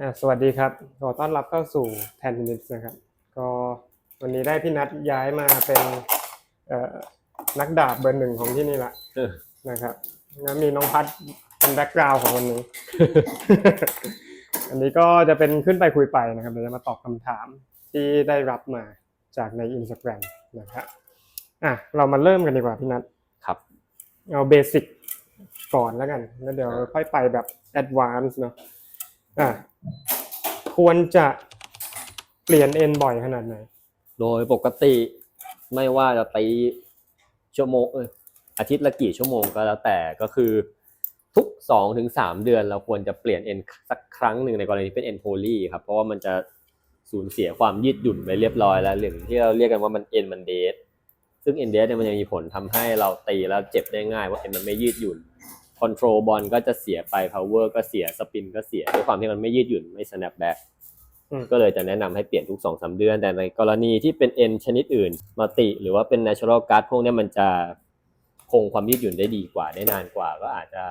อ่าสวัสดีครับ ขอต้อนรับเข้าสู่แทนนิสนะครับ ก็วันนี้ได้พี่นัทย้ายมาเป็นเอ่อนักดาบเบอร์หนึ่งของที่นี่ละเออนะครับแล้วมีน้องพัดเป็นแบ็กกราวด์ของวันนี้ อันนี้ก็จะเป็นขึ้นไปคุยไปนะครับเดี๋ยวจะมาตอบคำถามที่ได้รับมาจากใน Instagram นะครับอะเรามาเริ่มกันดีกว่าพี่นัทครับ เอาเบสิกก่อนแล้วกัน แล้วเดี๋ยวค่อยไปแบบแอดวานซ์เนาะอะ ควรจะเปลี่ยนเอ็นบ่อยขนาดไหน โดยปกติไม่ว่าจะตีชั่วโมงเอออาทิตย์ละกี่ชั่วโมงก็แล้วแต่ก็คือทุกสองถึงสามเดือนเราควรจะเปลี่ยนเอ็นสักครั้งหนึ่งในกรณีที่เป็นเอ็นโพลีครับเพราะว่ามันจะสูญเสียความยืดหยุ่นไปเรียบร้อยแล้วหรือที่เราเรียกกันว่ามันเอ็นมันเดทซึ่งเอ็นเดทเนี่ยมันยังมีผลทำให้เราตีแล้วเจ็บได้ง่ายว่าเอ็นมันไม่ยืดหยุ่น คอนโทรลบอลก็จะเสียไป power ก็เสียสปินก็เสียด้วยความที่มันไม่ยืดหยุ่นไม่ snap back อืมก็เลยจะแนะนำให้เปลี่ยนทุก2อสเดือน แต่ในกรณีที่เป็นเอ็นชนิดอื่นมัลติ หรือว่าเป็น natural guard พวกเนี้ยมันจะคงความยืดหยุ่นได้ดีกว่าได้นานกว่า ก็อาจจะ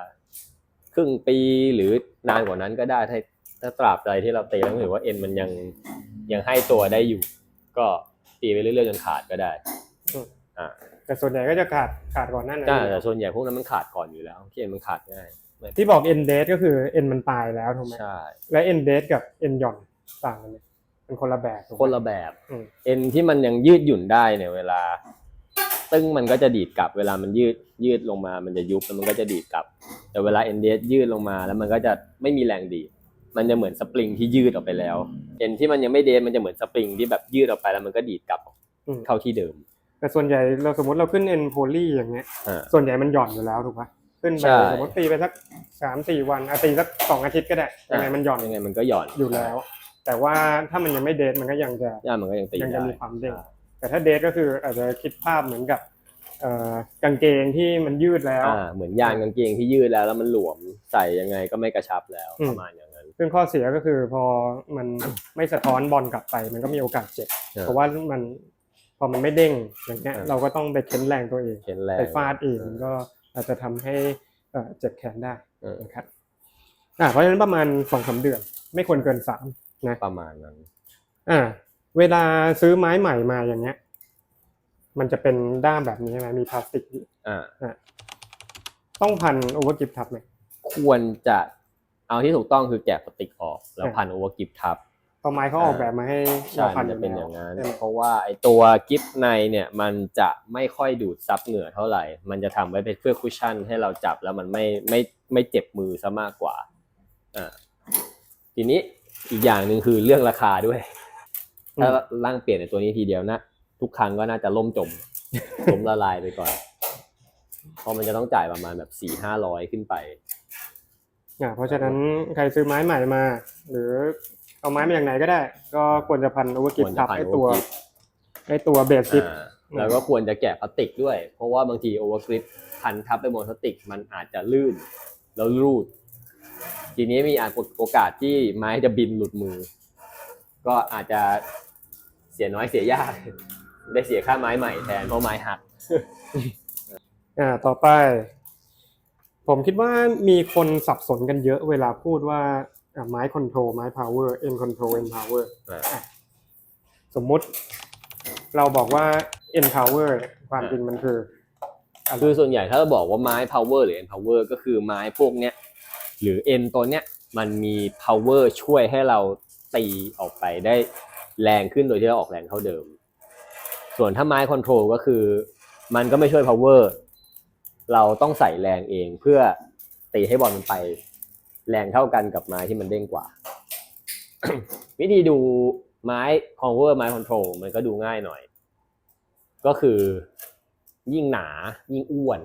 ครึ่งปีหรือนานกว่านั้นก็ได้ถ้าถ้าตราบใดที่เราตีแล้วรู้สึกว่าเอ็นมันยังยังให้ตัวได้อยู่ ก็ตีไปเรื่อยๆจนขาดก็ได้อ่า แต่ส่วนใหญ่ก็จะขาดขาดก่อนหน้านั้น ใช่แต่ส่วนใหญ่พวกนั้นมันขาดก่อนอยู่แล้วที่เอ็นมันขาดง่ายไม่ที่บอกเอ็นเดก็คือเอ็นมันตายแล้วถูกไหมใช่และเอ็นเดกับเอ็นหย่อนต่างกันไหมเป็นคนละแบบถูกไหมคนละแบบอืมเอ็นที่มันยังยืดหยุ่นได้เนี่ยเวลา ตึ้งมันก็จะดีดกลับ เวลามันยืดยืดลงมา มันจะยุบแล้วมันก็จะดีดกลับ แต่เวลาเอ็นเดยืดลงมาแล้วมันก็จะไม่มีแรงดีดมันจะเหมือนสปริงที่ยืดออกไปแล้วเอ็นที่มันยังไม่เดทมันจะเหมือนสปริงที่แบบยืดออกไปแล้วมันก็ดีดกลับอืมเข้าที่เดิม แต่ส่วนใหญ่เราสมมติเราขึ้นเอ็นโพลีอย่างเงี้ย อ่า ส่วนใหญ่มันหย่อนอยู่แล้วถูกปะขึ้นไปใช่ สมมติตีไปสักสามสี่วันอาตีสักสองอาทิตย์ก็ได้ยังไงมันหย่อนยังไงมันก็หย่อนอยู่แล้ว แต่ว่าถ้ามันยังไม่เดทมันก็ยังจะ ย่ามันก็ยังตียังจะได้ มีความเด้งแต่ถ้าเดทก็คืออาจจะคิดภาพเหมือนกับเอ่อกางเกงที่มันยืดแล้ว อ่าเหมือนยางกางเกงที่ยืดแล้วแล้วมันหลวมใส่ยังไงก็ไม่กระชับแล้วอืม ประมาณอย่างนั้น ซึ่งข้อเสียก็คือพอมัน ไม่สะท้อนบอลกลับไป มันก็มีโอกาสเจ็บ อ่า เพราะว่ามัน พอมันไม่เด้งอย่างเงี้ยอ่าเราก็ต้องไปเค้นแรงตัวเองเข็นแรงไปฟาดเองก็อาจจะทำให้เอ่อเจ็บแขนได้เออนะครับอ่าเพราะฉะนั้นประมาณสองสามเดือน ไม่ควรเกินสามนะประมาณนั้นอ่าเวลาซื้อไม้ใหม่มาอย่างเงี้ย มันจะเป็นด้ามแบบนี้ใช่ไหมมีพลาสติกอยู่อ่าต้องพันโอเวอร์กิฟทับไหมควรจะเอาที่ถูกต้องคือแกะพลาสติกออก แล้วอ่าพันโอเวอร์กิฟทับ เพราะไม้เขาออกแบบมาให้ใช่เราพัมันนจะเป็นอย่างนั้นั้น ใช่ไหมเพราะว่าไอตัวกิฟในเนี่ยมันจะไม่ค่อยดูดซับเหงื่อเท่าไหร่ มันจะทำไว้เป็นเพื่อคุชชั่นให้เราจับแล้วมันไม่ไม่ไม่เจ็บมือซะมากกว่าอ่าทีนี้อีกอย่างหนึ่งคือเรื่องราคาด้วย ถ้าร่างเปลี่ยนในตัวนี้ทีเดียวนะ ทุกครั้งก็น่าจะล่มจม ล้มละลายไปก่อน เพราะมันจะต้องจ่ายประมาณแบบสี่ห้าร้อยขึ้นไป อ่าเพราะฉะนั้นใครซื้อไม้ใหม่มา หรือ เอาไม้มาอย่างไหนก็ได้ ก็ควรจะพันโอเวอร์กิฟควรจะทับพันไอตัว overgrip ไอตัวเบสกิฟอ่าแล้วก็ควรจะแกะพลาสติกด้วย เพราะว่าบางทีโอเวอร์กริปพันทับไปบนพลาสติกมันอาจจะลื่นแล้วรูด ทีนี้มีโอกาสที่ไม้จะบินหลุดมือ ก็อาจจะเสียน้อยเสียยาก ได้เสียค่าไม้ใหม่แทนเพราะไม้หักอ่าต่อไป ผมคิดว่ามีคนสับสนกันเยอะเวลาพูดว่า อะไม้คอนโทรลไม้พาวเวอร์เอ็นคอนโทรลเอ็นพาวเวอร์อ่า สมมุติ เราบอกว่าเอ็นพาวเวอร์ความจริงมันคือ คือส่วนใหญ่ถ้าเราบอกว่าไม้ power หรือ end power ก็คือไม้พวกเนี้ยหรือ end ตัวเนี้ยมันมี power ช่วยให้เราตีออกไปได้แรงขึ้นโดยที่เราออกแรงเท่าเดิม ส่วนถ้าไม้ control ก็คือ มันก็ไม่ช่วย power เราต้องใส่แรงเองเพื่อตีให้บอลมันไป แรงเท่ากันกับไม้ที่มันเด้งกว่า วิธีดูไม้ power ไม้ control มันก็ดูง่ายหน่อย ก็คือยิ่งหนายิ่งอ้วน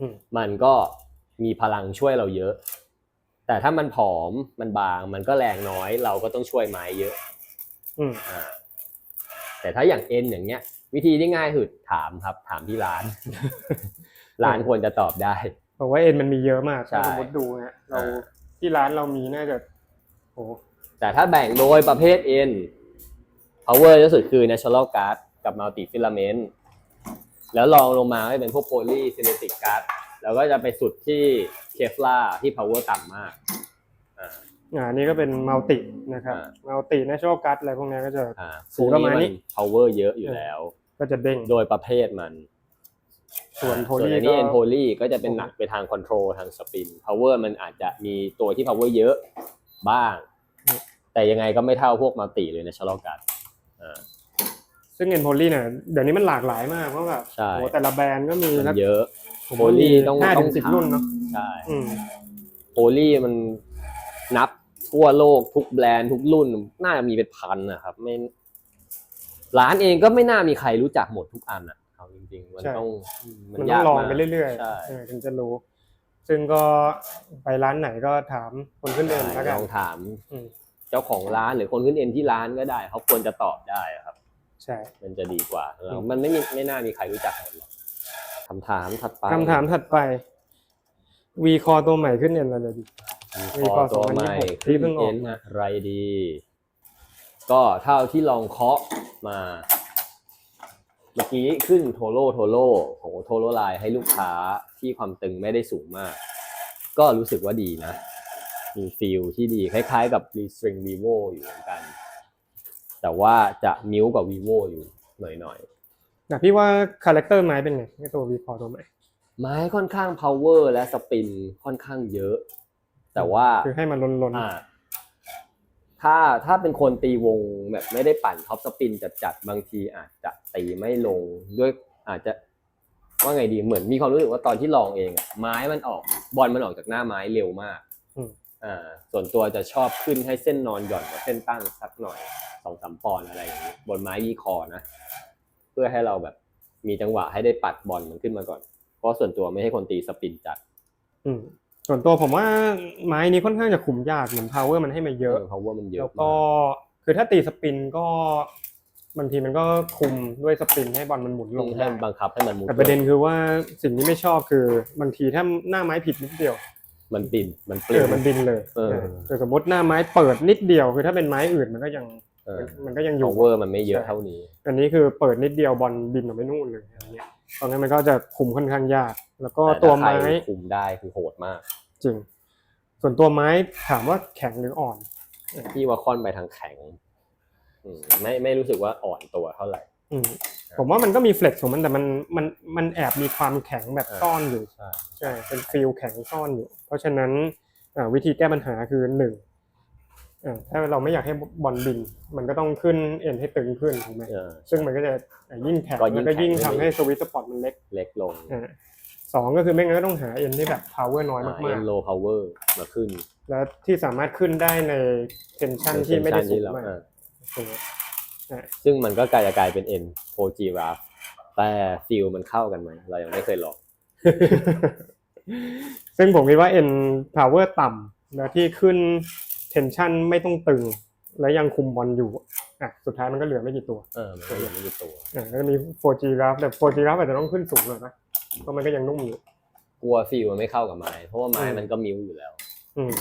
อืมมันก็มีพลังช่วยเราเยอะ แต่ถ้ามันผอมมันบาง มันก็แรงน้อย เราก็ต้องช่วยไม้เยอะอืมอ่าแต่ถ้าอย่างเอ็นอย่างเงี้ย วิธีที่ง่ายคือถามครับ ถามที่ร้าน ร้านควรจะตอบได้ เพราะว่าเอ็นมันมีเยอะมากใช่ ถ้าสมมติดูนะเราอ่าที่ร้านเรามีน่าจะโอ้แต่ถ้าแบ่งโดยประเภท N power ที่สุดคือ natural guard กับ multi filament แล้วลองลงมาก็เป็นพวก poly synthetic guard แล้วก็จะไปสุดที่ kevlar ที่ power ต่ำมาก อ่าอ่าอันนี้ก็เป็นมัลตินะครับอ่า มัลติเนชั่นกัอะไรพวกนี้ก็จะ อ่าสีประมาณนี้พวกน power เยอะอยู่แล้ว ก็จะเด้งโดยประเภทมัน ส่วนอ่าโพส่วนลีอันก็นี้เอ็นโพลีก็จะเป็นหนักไปทางคอนโทรลทางสปิน power มันอาจจะมีตัวที่ power เยอะบ้างแต่ยังไงก็ไม่เท่าพวกมัลติเลยนะชะลอกัดอ่า ซึ่งเอ็นโพลีเนี่ยเดี๋ยวนี้มันหลากหลายมากเพราะแบบใช่โอ้แต่ละแบรนด์ก็มีมันแล้วเยอะ ผมโพว่าลีมีต้องห้าต้ถึองงสิบถามรุ่นเนาะใช่อืมโพลีมันนับทั่วโลกทุกแบรนด์ทุกรุ่น น่าจะมีเป็นพันนะครับไม่ร้านเองก็ไม่น่ามีใครรู้จักหมดทุกอันอะเอาจ ริง ๆ มันใช่ต้องมันมันต้ยาองกลองมากไปเรื่อยใช่ๆเออถึงจะรู้ ซึ่งก็ไปร้านไหนก็ถามคนขึ้นเดินแล้วกันลองถามอืมเจ้าของร้านหรือคนขึ้นเอ็นที่ร้านก็ได้เขาควรจะตอบได้อะครับ ใช่ มันจะดีกว่าเราอืมมันไม่มีไม่น่ามีใครรู้จักหมดหรอกคำถามถัดไปคำถามถัดไปวีคอตัวใหม่ขึ้นเอ็นอะไรดีมีคอตัวใหม่2026ที่ขึ้นเพิ่งออกเอ็นอะไรดี ก็เท่าที่ลองเคาะมาเมื่อกี้ขึ้นโทโร่โทโร่ของโทโร่ไลน์ให้ลูกค้าที่ความตึงไม่ได้สูงมาก ก็รู้สึกว่าดีนะ มีฟีลที่ดีคล้ายๆกับ r e s t r i n g vivo อยู่เหมือนกัน แต่ว่าจะมิ้วกว่า vivo อยู่หน่อยแต่พี่ว่าคาแรคเตอร์ไม้เป็นไงไอ้ตัววีคอตัวใหม่ๆไม้ค่อนข้าง power และสปินค่อนข้างเยอะ แต่ว่าคือให้มันลนอ่า ถ้าถ้าเป็นคนตีวงแบบไม่ได้ปั่นท็อปสปินจัดๆบางทีอาจจะตีไม่ลงด้วยอาจจะว่าไงดีเหมือนมีความรู้สึกว่าตอนที่ลองเองอะไม้มันออกบอลมันออกจากหน้าไม้เร็วมากอืม อ่าส่วนตัวจะชอบขึ้นให้เส้นนอนหย่อนกว่าเส้นตั้งสักหน่อยสองสามปอนด์อะไรอย่างนี้บนไม้วีคอนะ เพื่อให้เราแบบมีจังหวะให้ได้ปัดบอลมันขึ้นมาก่อน เพราะส่วนตัวไม่ให้คนตีสปินจัดๆอืม ส่วนตัวผมว่าไม้นี้ค่อนข้างจะคุมยากเหมือนพาวเวอร์มันให้มาเยอะเพราะว่ามันเยอะแล้วก็มากคือถ้าตีสปินก็บางทีมันก็คุมด้วยสปินให้บอลมันหมุนลงให้ได้บังคับให้มันมุแต่ประเด็นคือว่าสิ่งที่ไม่ชอบคือบางทีถ้าหน้าไม้ผิดนิดเดียว มันปิ่นมันปเอลิ้อมันบินเลยเออเออคือสมมติหน้าไม้เปิดนิดเดียวคือถ้าเป็นไม้อื่นมันก็ยังเออมันก็ยังอยู่ power มันไม่เยอะใช่เท่านี้ อันนี้คือเปิดนิดเดียวบอลบินออกไปนู่นเลยอะไรเงี้ยตอนนั้นมันก็จะคุมค่อนข้างยาก แล้วก็แต่ตัวถ้าใครไม้คุมได้คือโหดมาก จริง ส่วนตัวไม้ถามว่าแข็งหรืออ่อนที่ว่าค่อนไปทางแข็งอืมไม่ไม่รู้สึกว่าอ่อนตัวเท่าไหร่ อืมผมว่ามันก็มีเฟล็กซ์ของมันแต่มันมันมันแอบมีความแข็งแบบเออซ่อนอยู่ ใช่ ใช่เป็นฟิลแข็งซ่อนอยู่ เพราะฉะนั้นอ่าวิธีแก้ปัญหาคือหนึ่งอ่าถ้าเราไม่อยากให้บอลบิน มันก็ต้องขึ้นเอ็นให้ตึงขึ้นถูกไหมเออซึ่งมันก็จะอ่ายิ่งแข็งก็ยิ่แล้วงก็ยิ่งแข็ง ทำให้สวิตช์สปอตมันเล็ก เล็กลง อ่า สองก็คือไม่งั้นก็ต้องหาเอ็นที่แบบ power น้อยเอ็มากนโลพาวเวอร์มาขึ้นๆ แล้วที่สามารถขึ้นได้ใน tension ที่ไม่ได้สูที่งเรามากอ่าใช่ไหมอ่าซึ่งมันก็กลายจะกลายเป็น N 4G r a f แต่ฟิลมันเข้ากันไหม เรายังไม่เคยลอง ซึ่งผมคิดว่า N power ต่ำแล้วที่ขึ้น tension ไม่ต้องตึง และยังคุมบอลอยู่อะสุดท้ายมันก็เหลือไม่กี่ตัวเออ มันก็ยังไม่มีตัว อะแล้วก็มี 4G graph แต่ 4G graph อาจจะต้องขึ้นสูงหน่อยนะ เพราะมันก็ยังนุ่มอยู่ กลัวฟิลมันไม่เข้ากับไม้เพราะว่าไม้อืมมันก็มิ้วอยู่แล้ว อืม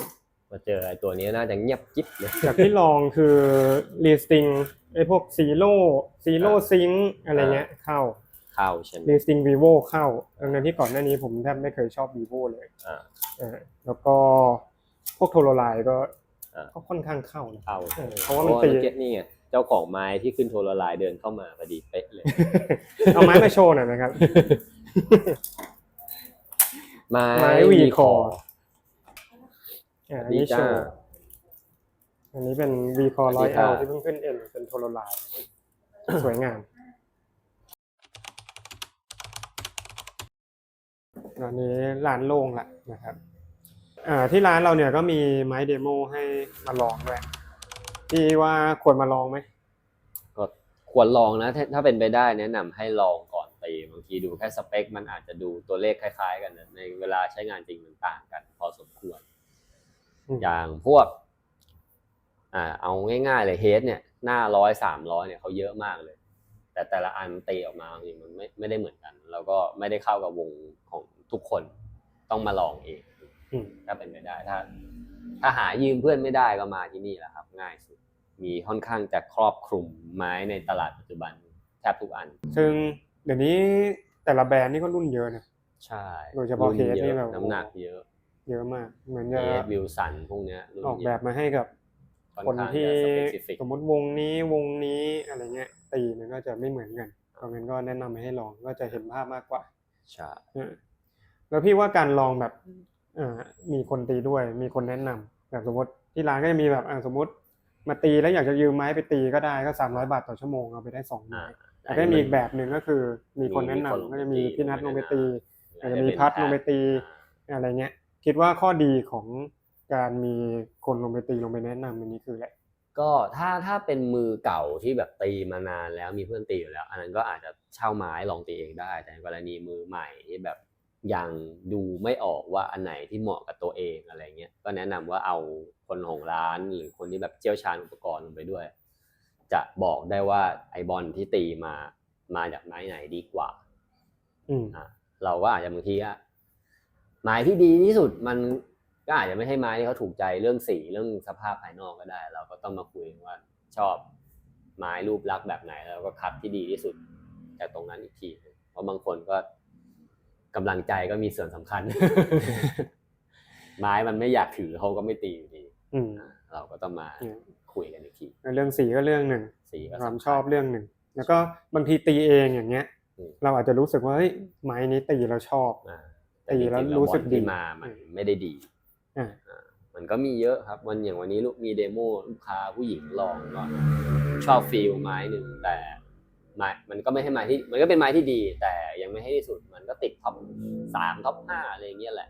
มาเจอไอ้ตัวนี้น่าจะเงียบกิ๊บเลยจากที่ลองคือ listing ไอ้พวก zero zero อ่า sync อะไรเงี้ยเข้าเข้าใช่ไหม listing vivo เข้าดังนั้นที่ก่อนหน้านี้ผมแทบไม่เคยชอบ vivo เลยอ่าอ่าแล้วก็พวกโทรไลน์ก็อ่าก็ค่อนข้างเข้านะเข้าเออเพราะว่ามันตีเก็ตนี่ไงเจ้าของไม้ที่ขึ้นโทรไลน์เดินเข้ามาพอดีเป๊ะเลย เอาไม้มาโชว์หน่อยนะครับ ไม้ไม้ V core อ่าอันดีนี้โชจ้าว์อันนี้เป็น v c o r สวัสดีครับ 100L ที่เพิ่งขึ้น N เป็นโทรไลน์สวยงามตอนนี้ร้านโล่งละนะครับอ่าที่ร้านเราเนี่ยก็มีไม้เดโมให้มาลองด้วยพี่ว่าควรมาลองไหมก็ควรลองนะ ถ้าถ้าเป็นไปได้แนะนำให้ลองก่อน ตีบางทีดูแค่สเปค มันอาจจะดูตัวเลขคล้าย ๆ กันนะในเวลาใช้งานจริงมันต่างกัน พอสมควรอืมอย่างพวก อ่า เอาง่ายๆเลยเฮดเนี่ย หน้าร้อยสามร้อยเนี่ยเขาเยอะมากเลย แต่แต่ละอันตีออกมาบางทีมันไม่ไม่ได้เหมือนกัน แล้วก็ไม่ได้เข้ากับวงของทุกคนต้องมาลองเองอืมถ้าเป็นไปได้ถ้า ถ้าหายืมเพื่อนไม่ได้ก็มาที่นี่แหละครับ ง่ายสุดมีค่อนข้างจะครอบคลุมไม้ในตลาดปัจจุบันแทบทุกอัน ซึ่ง เดี๋ยวนี้แต่ละแบรนด์นี่ก็รุ่นเยอะนะ ใช่โดยเฉพาะรุ่นเคสนี่ยอะแบบน้ำหนักเยอะเยอะมาก เหมือนเอจะสวิลสันพวกเนี้ยรุ่นออกแบบมาให้กับค่อนคนข้างที่จะ specific สมมติวงนี้วงนี้อะไรเงี้ยตีมันก็จะไม่เหมือนกันเพราะงั้นก็แนะนำให้ลองก็จะเห็นภาพมากกว่าใช่เออแล้วพี่ว่าการลองแบบเอ่อมีคนตีด้วย มีคนแนะนำแบบสมมติที่ร้านก็จะมีแบบอ่าสมมติมาตีแล้วอยากจะยืมไม้ไปตีก็ได้ก็สามร้อยบาทต่อชั่วโมงเอาไปได้สองไม้ อ่าแต่ก็มีอีกแบบหนึ่งก็คือมีคนแนะนำมีคนก็จะมีพี่นัทลงไปตีหอาจจะมีพัดลงไปตีอะไรเงี้ย คิดว่าข้อดีของการมีคนลงไปตีลงไปแนะนำอันนี้คืออะไรก็ถ้าถ้าเป็นมือเก่าที่แบบตีมานานแล้วมีเพื่อนตีอยู่แล้ว อันนั้นก็อาจจะเช่าไม้ลองตีเองได้ แต่ในกรณีมือใหม่ที่แบบยังดูไม่ออกว่าอันไหนที่เหมาะกับตัวเองอะไรเงี้ยก็แนะนำว่าเอาคนของร้านหรือคนที่แบบเชี่ยวชาญอุปกรณ์ลงไปด้วย จะบอกได้ว่าไอบอลที่ตีมามาจากไม้ไหนดีกว่า อืมอะเราก็อาจจะบางทีอะไม้ที่ดีที่สุดมันก็อาจจะไม่ใช่ไม้ที่เขาถูกใจเรื่องสีเรื่องสภาพภายนอกก็ได้ เราก็ต้องมาคุยกันว่าชอบไม้รูปลักษณ์แบบไหน แล้วก็คัดที่ดีที่สุดจากตรงนั้นอีกทีหนึ่งเพราะบางคนก็กำลังใจก็มีส่วนสำคัญ ไม้มันไม่อยากถือเขาก็ไม่ตีอยู่ดีอืมอะเราก็ต้องมาอืม คุยกันอีกทีเรื่องสีก็เรื่องหนึ่งสีก็ความสำชคัญอบเรื่องหนึ่งแล้วก็บางทีตีเองอย่างเงี้ยอืมเราอาจจะรู้สึกว่าเฮ้ยไม้นี้ตีแล้วชอบอ่าตีแล้วจงๆรู้สึกบอลดีที่มามันไม่ได้ดีอ่ามันก็มีเยอะครับวันอย่างวันนี้ลูกมีเดโมลูกค้าผู้หญิงลองก็ชอบฟีลไม้หนึ่งแต่ไม้มันก็ไม่ใช่ไม้ที่มันก็เป็นไม้ที่ดี แต่ยังไม่ให้ที่สุดมันก็ติดท็อปสามท็อปห้าอะไรอย่างเงี้ยแหละ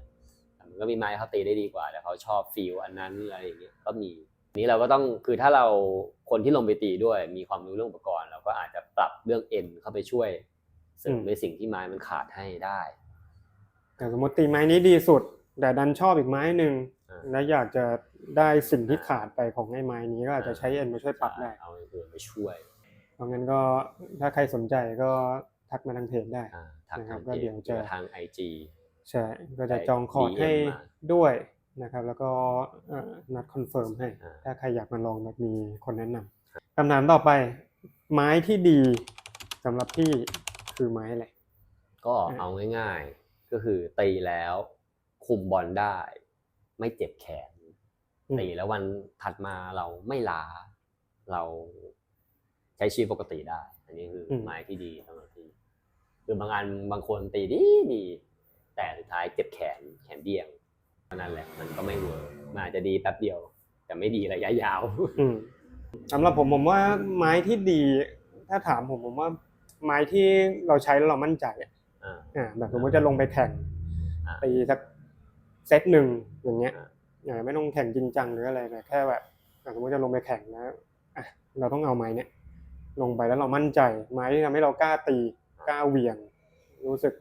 แต่มันก็มีไม้เขาตีได้ดีกว่าแต่เขาชอบฟีลอันนั้นอะไรอย่างเงี้ยก็มี นี้เราก็ต้องคือถ้าเราคนที่ลงไปตีด้วย มีความรู้เรื่องอุปกรณ์เราก็อาจจะปรับเรื่องเอ็นเข้าไปช่วยเสริมในสิ่งที่ไม้มันขาดให้ได้ แต่สมมติตีไม้นี้ดีสุด แต่ดันชอบอีกไม้หนึ่งอ่าแล้วอยากจะได้สิ่งที่ขาดไปของไอ้ไม้นี้ก็อาจจะใช้เอ็นมาช่วยปรับได้เอาอย่างอื่นไปช่วยเพราะงั้นก็ถ้าใครสนใจก็ทักมาทางเพจได้อ่าทางนะครัทาบงก็เพเดี๋จยวหจะรือทางไอจีใช่ก็จะจองคอร์ด DM ให้มาด้วย นะครับ แล้วก็เอ่อนัดคอนเฟิร์มให้อ่าถ้าใครอยากมาลองแบบมีคนแนะนำคำถามต่อไป ไม้ที่ดีสำหรับพี่คือไม้อะไรก็อ่าเอาง่ายๆ ก็คือตีแล้วคุมบอลได้ ไม่เจ็บแขนอืมตีแล้ววันถัดมาเราไม่ล้า เราใช้ชีวิตปกติได้ อันนี้คืออมไม้ที่ดีสำหรับพี่คือบางอันบางคนตีดีดี แต่สุดท้ายเจ็บแขนแขนเดี่ยงเพราะ นั่นแหละ มันก็ไม่เวิร์กมันอาจจะดีแป๊บเดียว แต่ไม่ดีระยะยาวอืมสำหรับผมผมว่าไม้ที่ดี ถ้าถามผมผมว่า ไม้ที่เราใช้แล้วเรามั่นใจอะอ่า อ่าแบบสมมติจะลงไปแข่งอ่า ตีสักเซตหนึ่งอย่างเงี้ยอ่าอ่าไม่ต้องแข่งจริงจังหรืออะไรแต่แค่แบบอะสมมติจะลงไปแข่งแล้วอะเราต้องเอาไม้เนี่ยลงไปแล้วเรามั่นใจ ไม้ที่ทำให้เรากล้าตีกล้าเหวี่ยง รู้สึก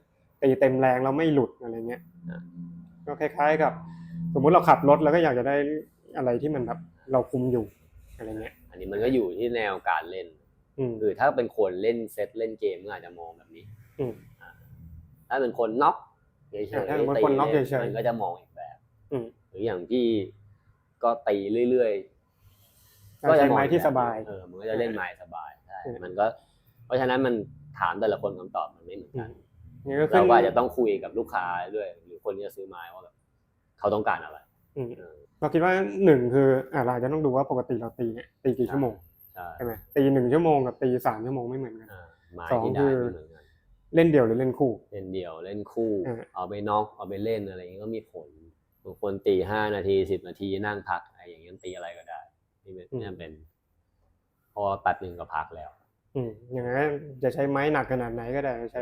ตีเต็มแรงแล้วไม่หลุดอะไรเงี้ยอ่า ก็คล้าย ๆ กับ สมมุติเราขับรถแล้วก็อยากจะได้อะไรที่มันแบบเราคุมอยู่อะไรเงี้ย อันนี้มันก็อยู่ที่แนวการเล่นอืม คือถ้าเป็นคนเล่นเซตเล่นเกมก็อาจจะมองแบบนี้อืมถ้าเป็นคนน็อกเฉยอ่าๆถ้าเป็นคนน็อกตีล่เฉยๆมันก็จะมองอีกแบบอืม หรืออย่างพี่ก็ตีเรื่อยๆเราใช้ไม้ที่สบาย เออมันก็จะเล่นไม้สบายใช่อืม มันก็ เพราะฉะนั้นมันถามแต่ละคนคำตอบมันไม่เหมือนกันนี่ก็ขึ้เรานก็อาจจะต้องคุยกับลูกค้าด้วยหรือ คนที่จะซื้อไม้ว่าแบบเขาต้องการอะไรอืมเออเราคิดว่าหนึ่งคืออ่าเราอาจจะต้องดูว่าปกติเราตีเนี่ยตีกี่ชั่วโมงใช่ใช่ไหมตีหนึ่งชั่วโมงกับตีสามชั่วโมงไม่เหมือนกันอ่าไม้สองที่ได้คือไม่เหมือนกันเล่นเดี่ยวหรือเล่นคู่ เล่นเดี่ยวเล่นคู่อ่าเอาไปน็อกเอาไปเล่นอะไรอย่างเงี้ยก็มีผลบางคนตีห้านาทีสิบนาทีนั่งพักอะไรอย่างเงี้ยตีอะไรก็ได้นี่เป็นนี่เป็นเพอแป๊บหนึ่งก็พักแล้ว อืมอย่างนั้นจะใช้ไม้หนักขนาดไหนก็ได้ ใช้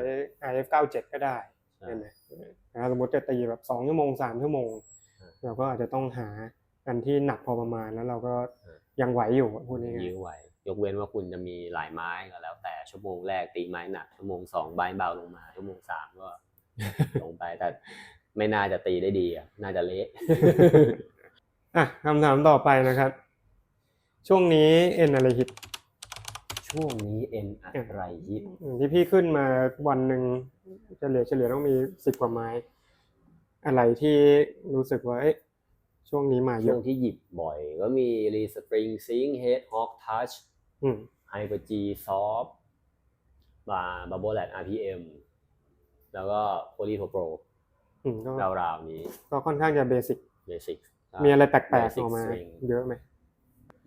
IF 97ก็ได้ ใช่ใช่ไหมแต่ถ้าสมมติจะตีแบบสองชั่วโมงสามชั่วโมงอ่าเราก็อาจจะต้องหาอันที่หนักพอประมาณแล้วเราก็อ่ายังไหวอยู่พูดง่ายยื้อไหวยกเว้นว่าคุณจะมีหลายไม้ก็แล้ว แต่ชั่วโมงแรกตีไม้หนักชั่วโมงสองใบเบาลงมา ชั่วโมงสามก็ลงไปแต่ไม่น่าจะตีได้ดีอะน่าจะเละๆอะคำถามต่อไปนะครับ ช่วงนี้เอ็นอะไรฮิต ช่วงนี้เอ็นอะไรฮิตอืมที่พี่ขึ้นมาวันหนึ่งเฉลี่ยเฉลี่ยต้องมีสิบกว่าไม้ อะไรที่รู้สึกว่าเอ๊ะช่วงนี้มาเยช่วอะงที่หยิบบ่อย ก็มีรีสปริงซิงเฮดฮอคทัชอืมไฮเปอร์จีซอฟบาบับเบิลแลด RPM แล้วก็โพลีโ p โปรอืมก็ราวๆนี้ ก็ค่อนข้างจะเบสิกเบสิกมีอะไรแปลก Basic ๆออกมา swing เยอะไหม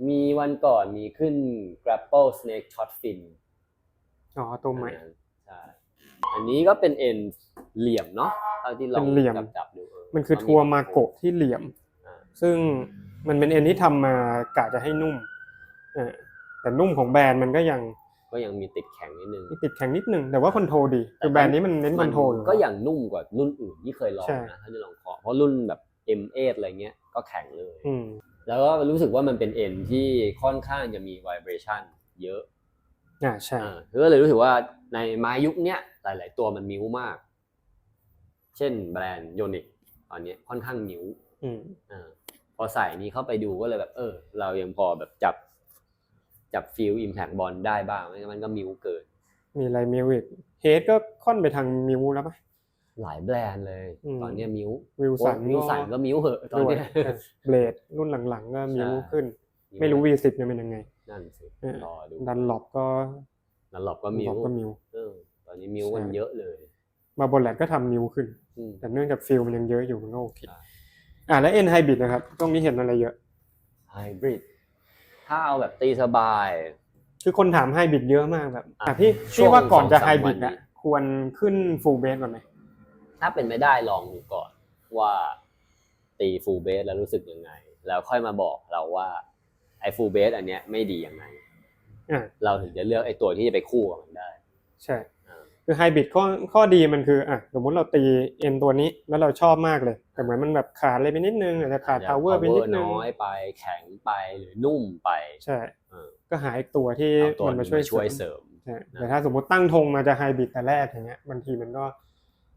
มีวันก่อนมีขึ้น grapple snake shot fin อ๋อตัวใหม่อันนั้นใช่อันนี้ก็เป็นเอ็นเหลี่ยมเนาะเท่าที่ลองเป็นเหลี่ยมจับจับๆดูเมันคือทัวร์มาโกะที่เหลี่ยมอ่าซึ่งมันเป็นเอ็นที่ทำมากะจะให้นุ่มเออแต่นุ่มของแบรนด์มันก็ยังก็ยังมีติดแข็งนิดนึงมีติดแข็งนิดนึง แต่ว่าคอนโทรลดีคือแบรนด์นี้มันเน้นคอนโทรลอยู่ก็ยังนุ่มกว่ารุ่นอื่นที่เคยลองใช่นะถ้าที่ลองเคาะเพราะรุ่นแบบ M8 อะไรเงี้ยก็แข็งเลยอืม แล้วก็รู้สึกว่ามันเป็นเอ็นที่ค่อนข้างจะมี vibration เยอะอ่าใช่อ่าก็เลยรู้สึกว่าในไม้ยุคเนี้ยหลาย ๆ ตัวมันมิ้วมาก เช่นแบรนด์โยนิกตอนเนี้ยค่อนข้างมิ้วอืมอ่าพอใส่นี้เข้าไปดูก็เลยแบบ เออ เรายังพอแบบจับจับฟิลอิมแพ t บอลได้บ้างไม่งั้นมันก็มิ้วเกิน มีอะไรมิวอีกเฮดก็ค่อนไปทางมิวแล้วปะ หลายแบรนด์เลยอืมตอนเนี้ยมิ้ววิลสันวิลสันก็มิ้วเหอะตอนด้วยเนี้ยเบลดรุ่นหลังๆ ก็มิวใช่ขึ้น ไม่รู้ V10 เนี่ยเป็นยังไง นั่นสิเออรอดูดันหลบก็นันหลบก็มิ้วหลบก็มิวเออตอนนี้มิ้วมันใช่เยอะเลย มาบนแลดก็ทำมิวขึ้นอืมแต่เนื่องจากฟิลมันยังเยอะอยู่มันก็โอเคใช่อ่าแล้วเอ็นไฮบริดนะครับตรงนี้เห็นอะไรเยอะไฮบริดถ้าเอาแบบตีสบาย คือคนถามไฮบริดเยอะมากแบบอะอะพี่ช่วพี่งว่าก่อนจะสองสามไฮบริดวันนี้อะควรขึ้นฟูลเบสก่อนไหม ถ้าเป็นไม่ได้ลองดูก่อนว่าตีฟูลเบสแล้วรู้สึกยังไง แล้วค่อยมาบอกเราว่าไอ้ฟูลเบสอันเนี้ยไม่ดียังไงอ่าเราถึงจะเลือกไอ้ตัวที่จะไปคู่กับมันได้ ใช่อ่าคือไฮบริดข้อข้อดีมันคืออะสมมุติเราตีเอ็นตัวนี้แล้วเราชอบมากเลย แต่เหมือนมันแบบขาดอะไรไปนิดนึงอาจจะขาดอย่งพาวเวอร์ไปนิดนึงน้อยไปแข็งไปหรือนุ่มไป ใช่เออก็หาอีกตัวที่เอาตัวมันนี้มาช่วยมาช่วยเสเสริมริมใช่แต่ถ้าสมมติตั้งธงมาจะไฮบริดแต่แรกอย่างเงี้ยบางทีมันก็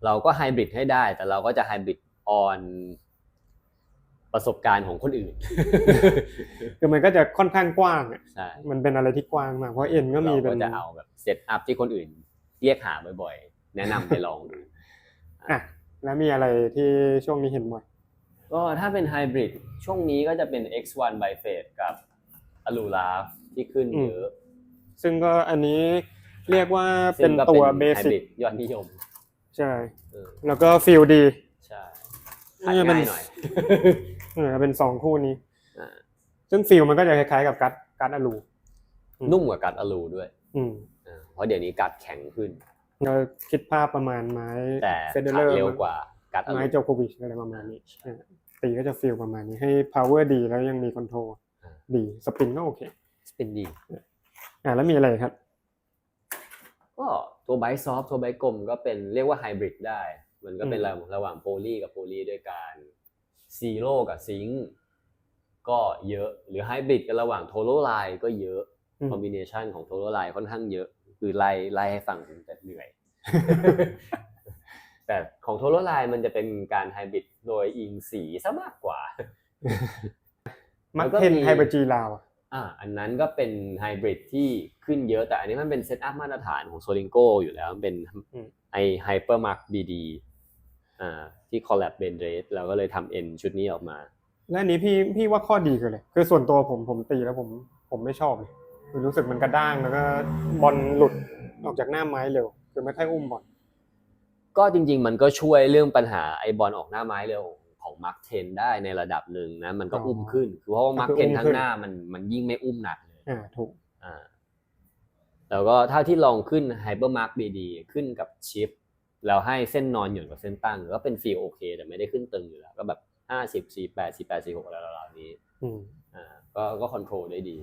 เราก็ไฮบริดให้ได้ แต่เราก็จะไฮบริดออนประสบการณ์ของคนอื่น คือมันก็จะค่อนข้างกว้างอะใช่มันเป็นอะไรที่กว้างมากเพราะเอ็นก็มีเราเป็ก็นจะเอาแบบเซตอัพที่คนอื่นเรียกหาบ่อยๆ แนะนำไปลองดูอะแล้วมีอะไรที่ช่วงนี้เห็นบ่อยก็ถ้าเป็นไฮบริดช่วงนี้ก็จะเป็น X1 by f a t e กับ a l u l a ที่ขึ้นเยอะ ซึ่งก็อันนี้เรียกว่าเป็ซึ่นงก็ตัวไฮเบบสิริกดยอดนิยม ใช่ เออแล้วก็ฟิลดีใช่น่าขายจะเป็นง่ายหน่อย เออเป็นสองคู่นี้ อ่า ซึ่งฟิลมันก็จะคล้ายๆกับกัดกัดอะลูอืมนุ่มกว่ากัดอะลูด้วยอืมอ่าเพราะเดี๋ยวนี้กัดแข็งขึ้น เราคิดภาพประมาณไม้แต่เฟเดอขาร์ดเร็วกว่ากัดอะไม้ลูโจโควิชอะไรประมาณนี้เออตีก็จะฟิลประมาณนี้ให้ power ดีแล้วยังมีคอนโทรลดี สปริงก็โอเคเป็นดีอ่าแล้วมีอะไรครับ ก็ตัวไบซอฟตัวไบกลมก็เป็นเรียกว่าไฮบริดได้ มันก็เป็นอืมระระหว่างโพลีกับโพลีด้วยกันซีโร่กับซิงค์ก็เยอะหรือไฮบริดกันระหว่างโทโรไลน์ก็เยอะอืมคอมบิเนชันของโทโรไลน์ค่อนข้างเยอะ คือไล่ไล่ให้ฟังถึงแต่เหนื่อย แต่ของโทโรไลน์มันจะเป็นการไฮบริดโดยอิงสีซะมากกว่า มัแล้กวก็เทนมีไฮเปอร์จีลาว อะอ่าอันนั้นก็เป็นไฮบริดที่ขึ้นเยอะแต่อันนี้มันเป็นเซตอัพมาตรฐานของโซลิงโกอยู่แล้วมันเป็นไอไฮเปอร์มาร์คบีดีอ่าที่คอลแลบเบนเรสเราก็เลยทำเอ็นชุดนี้ออกมาและอันนี้พี่พี่ว่าข้อดีคืออะไรคือส่วนตัวผมผมตีแล้วผมผมไม่ชอบเลยคือรู้สึกมันกระด้างแล้วก็บอลหลุดออกจากหน้าไม้เร็วคือไม่ค่อยอุ้มบอลก็จริง ๆ มันก็ช่วยเรื่องปัญหาไอบอลออกหน้าไม้เร็ว ของมาร์คเทนได้ในระดับหนึ่งนะมันก็อุ้มขึ้น คือเพราะว่ามาร์คเทนทั้งหน้ามันมันยิ่งไม่อุ้มหนักเลยอ่าถูกอ่าแล้วก็เท่าที่ลองขึ้นไฮเปอร์มาร์คบีดีขึ้นกับชิปแล้วให้เส้นนอนหย่อนกับเส้นตั้งก็เป็นฟีลโอเค แต่ไม่ได้ขึ้นตึงอยู่แล้ว ก็แบบห้าสิบสี่แปดสี่แปดสี่หกอะไรราวๆนี้อืมอ่าก็ก็คอนโทรลได้ดี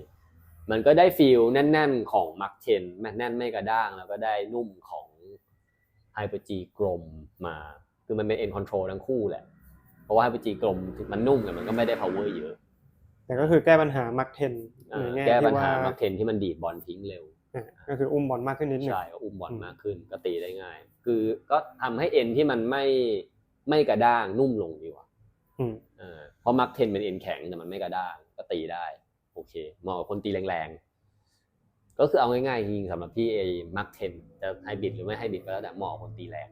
มันก็ได้ฟีลแน่น ๆ ของมาร์คเทนแน่นไม่กระด้าง แล้วก็ได้นุ่มของไฮเปอร์จีกลมมา คือมันเป็นเอ็นคอนโทรลทั้งคู่แหละ เพราะว่าไฮเปอร์จีกลมมันนุ่มแต่มันก็ไม่ได้ power เยอะ แต่ก็คือแก้ปัญหามักเทนอ่าในแง่แก้ปัญที่ว่าหามาร์คเทนที่มันดีดบอลทิ้งเร็วอ่าก็คืออุ้มบอลมากขึ้นนิดหนึงใช่ก็อุ้มบอลอืมมากขึ้นก็ตีได้ง่าย คือก็ทำให้เอ็นที่มันไม่ไม่กระด้างนุ่มลงดีกว่าอืมเออเพราะมาร์คเทนเป็นเอ็นแข็งแต่มันไม่กระด้างก็ตีได้ โอเคเหมาะกับคนตีแรงๆ ก็คือเอาง่ายๆจริงๆสำหรับพี่เอมาร์คเทนจะไฮบริดหรือไม่ไฮบริดก็แล้วแต่เหมาะกับคนตีแรง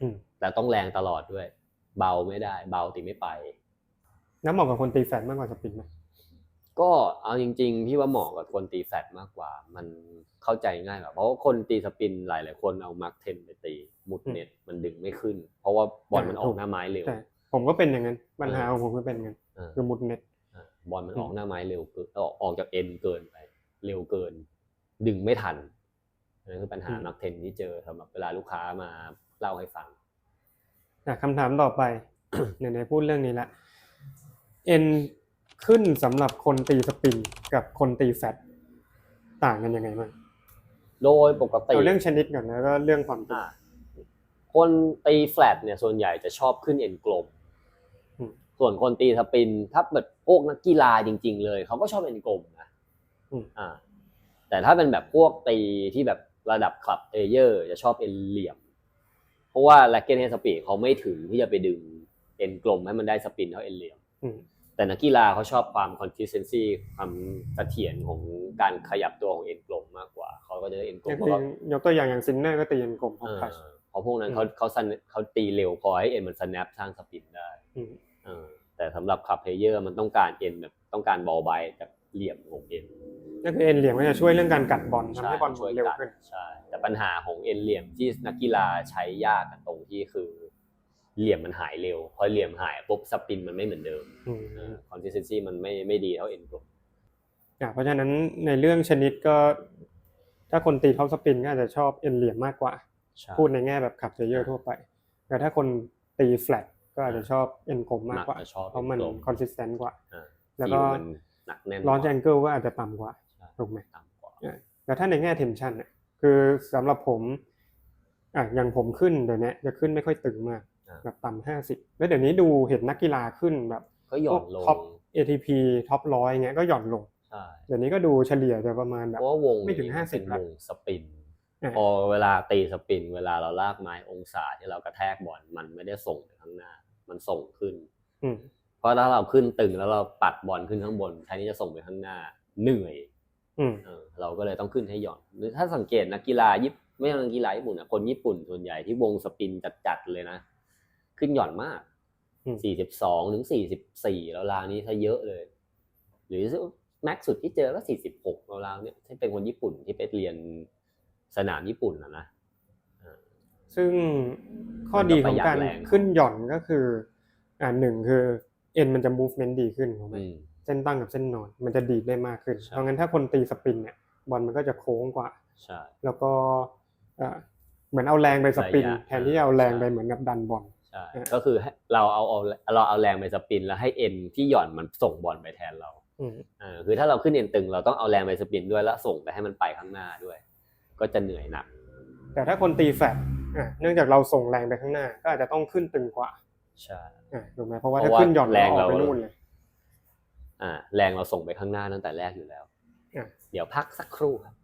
อืมแต่ต้องแรงตลอดด้วย เบาไม่ได้ เบาตีไม่ไปแล้วเหมาะกับคนตีแฟนมากกว่าสปริงไหมก็เอาจริงๆพี่ว่าเหมาะกับคนตีแฟตมากกว่า มันเข้าใจง่ายกว่าเพราะว่าคนตีสปินหลายๆคนเอามาร์คเทนไปตีหมุดเน็ตมันดึงไม่ขึ้น เพราะว่าบอลมันออถูกกหน้าไม้เร็ว แต่ผมก็เป็นอย่างนั้นปัญหาของผมก็เป็นอย่างนั้นอ่าคือมุดเน็ตอ่าบอลมันอืมออกหน้าไม้เร็วเกินออกออกจากเอ็นเกินไป เร็วเกิน ดึงไม่ทันอันนั้นคือปัญหานักเทนที่เจอสำหรับเวลาลูกค้ามาเล่าให้ฟัง อะคำถามต่อไปไหนๆพูดเรื่องนี้ละเอ็นขึ้นสำหรับคนตีสปริงกับคนตีแฟตต่างกันยังไงบ้างโดยปกติเอาเรื่องชนิดก่อนแล้วก็เรื่องความจริงอ่าคนตีแฟลตเนี่ยส่วนใหญ่จะชอบขึ้นเอ็นกลมอืมส่วนคนตีสปินถ้าแบบพวกนักกีฬาจริง ๆ เลยเขาก็ชอบเอ็นกลมนะอืมอ่า แต่ถ้าเป็นแบบพวกตีที่แบบระดับคลับเอเยอร์จะชอบเอ็นเหลี่ยมเพ ราะว่าแลกเกนเฮสปีดเขาไม่ถึงที่จะไปดึงเอ็นกลมให้มันได้สปินเท่าเอ็นเหลี่ยมอืมแต่นักกีฬาเขาชอบความ consistency ความเสถียรของการขยับตัวของเอ็นกลมมากกว่า เขาก็จะได้เอ็นกลยมกเพตัวราะอย่าว่างยกตัวอย่างอย่างซินเนอร์ก็ตีเอ็นกลมพอเออพัชเพราะพวกนั้นอืมเขาเขาสันเขาตีเร็วพอให้เอ็นมัน snap สร้างสปินได้อืมเออแต่สำหรับขับเพลเยอร์มันต้องการเอ็นแบบต้องการบอลไบจาก เหลี่ยมของเอ็นก็คือเอ็นเหลี่ยมก็จะช่วยเรื่องการกัดบอลทำใช่ให้บอลช่วยเร็วกัดขึ้นใช่แต่ปัญหาของเอ็นเหลี่ยมที่นักกีฬาใช้ยากกันตรงที่คือ เหลี่ยมมันหายเร็ว พอเหลี่ยมหายปุ๊บสปินมันไม่เหมือนเดิมอืมเออ consistency มันไม่ไม่ดีเท่าเอ็นกลมอะเพราะฉะนั้นในเรื่องชนิดก็ถ้าคนตีท็อปสปินก็อาจจะชอบเอ็นเหลี่ยมมากกว่าใช่พูดในแง่แบบขับเยอร์ทั่วไป แต่ถ้าคนตีแฟลตก็อาจจะชอบเอ็นกลมมากกว่ามัจะชอบเพราะมันอ็กลคอนสิสแตนต์กว่าอ่า แล้วก็ฟิมัน หนักแน่นลอนกแอว่างเกิลก็อาจจะต่ำกว่าใช่ถูกไหมต่ำกว่าแล้วถ้าในแง่เทนชันเนี่ยคือสำหรับผมอะอย่างผมขึ้นเดี๋ยวนี้จะขึ้นไม่ค่อยตึงมากอ่าแบบต่ำห้าสิบแล้วเดี๋ยวนี้ดูเห็นนักกีฬาขึ้นแบบก็หย่อนลท็อปง ATP ท็อปร้อยเงี้ยก็หย่อนลงใช่เดี๋ยวนี้ก็ดูเฉลี่ยจะประมาณแบเพบราะว่าวงไม่ถึงนี้ห้าสิบเป็นละวงสปินอะพอเวลาตีสปิน เวลาเราลากไม้องศาที่เรากระแทกบอลมันไม่ได้ส่งไปข้างหน้า มันส่งขึ้นอืมเพ ราะถ้าเราขึ้นตึงแล้วเราปัดบอลขึ้นข้างบนแทนที่จะส่งไปข้างหน้าเหนื่อยอืมเออเราก็เลยต้องขึ้นให้หย่อนหรือถ้าสังเกตนักกีฬาญี่ปุ่นไม่ใช่นักกีฬาญี่ปุ่นนะคนญี่ปุ่นส่วนใหญ่ที่วงสปินจัดๆเลยนะ ขึ้นหย่อนมากอืมสี่สิบสองถึงสี่สิบสี่แล้วราวๆนี้ถ้าเยอะเลย หรือแม็กซ์สุดที่เจอก็สี่สิบหกราวๆเนี่ยที่เป็นคนญี่ปุ่นที่ไปเรียนสนามญี่ปุ่นนะนะซึ่งข้อดีของการมันก็ประหยัดแรงขึ้นหย่อนก็คืออ่าหนึ่งคือ เอ็นมันจะ movement ดีขึ้นถูกไหมอืมเส้นตั้งกับเส้นนอน มันจะดีดได้มากขึ้นใช่เพราะงั้นถ้าคนตีสปินเนี่ยบอลมันก็จะโค้งกว่าใช่แล้วก็อ่าเหมือนเอาแรงไปสปินระยะแทนที่จะเอาแรงไปใช่เหมือนกับดันบอลใช่อ่าก็คือให้เราเอาเอาเราเอาแรงไปสปิน แล้วให้เอ็นที่หย่อนมันส่งบอลไปแทนเราอืมเออคือถ้าเราขึ้นเอ็นตึง เราต้องเอาแรงไปสปินด้วยแล้วส่งไปให้มันไปข้างหน้าด้วย ก็จะเหนื่อยหนักแต่ถ้าคนตีแฟลตอะเนื่องจากเราส่งแรงไปข้างหน้า ก็อาจจะต้องขึ้นตึงกว่า ใช่อะถูกไหมเพราะว่าเพถ้าราะว่าขึ้นหย่อนแรงออกเราไปนู่นเลยอ่าแรงเราส่งไปข้างหน้าตั้งแต่แรกอยู่แล้วอะเดี๋ยวพักสักครู่ครับ